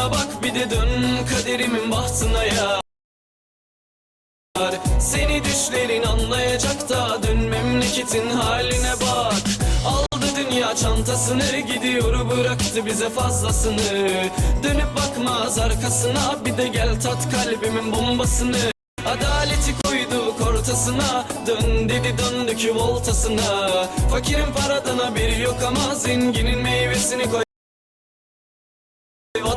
rahatına bak bir de dön kaderimin bahtına ya Seni düşlerin anlayacak da dön memleketin haline bak. Aldı dünya çantasını gidiyor bıraktı bize fazlasını. Dönüp bakmaz arkasına bir de gel tat kalbimin bombasını. Adaleti koyduk ortasına Dön dedi döndük voltasına. Fakirin paradan haberi yok ama Zenginin meyvesini koy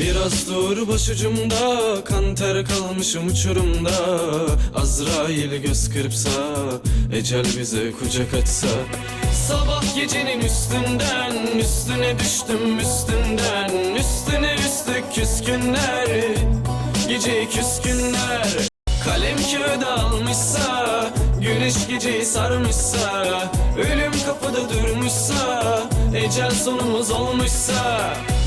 Biraz dur başucumda kan ter kalmışım uçurumda. Azrail göz kırpsa Ecel bize kucak açsa. Sabah gecenin üstünden Üstüne düştüm üstünden. Üstüne üstlük küskünler Gece küskünler. Kalem kağıda almışsa Güneş geceyi sarmışsa. Ölüm kapıda durmuşsa Ecel sonumuz olmuşsa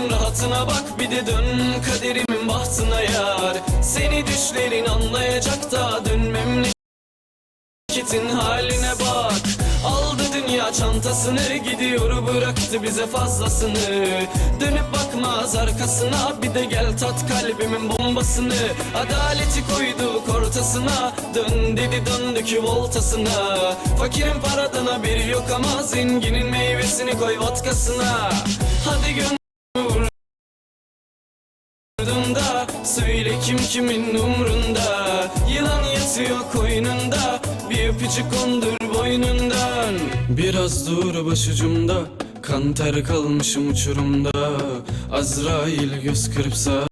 gölgenin rahatına bak bir de dön kaderimin bahtına yar. Seni düşlerin anlayacak da dön memleketin haline bak. Aldı dünya çantasını gidiyor bıraktı bize fazlasını. Dönüp bakmaz arkasına bir de gel tat kalbimin bombasını. Adaleti koyduk ortasına dön dedi döndük voltasına Fakirin paradan haberi yok ama zenginin meyvesini koy vodkasına Hadi gönlümü Ardında söyle kim kimin umrunda. Yılan yatıyor koynunda. Bir öpücük kondur boynundan. Biraz dur başucumda. Kan ter kalmışım uçurumda. Azrail göz kırpsa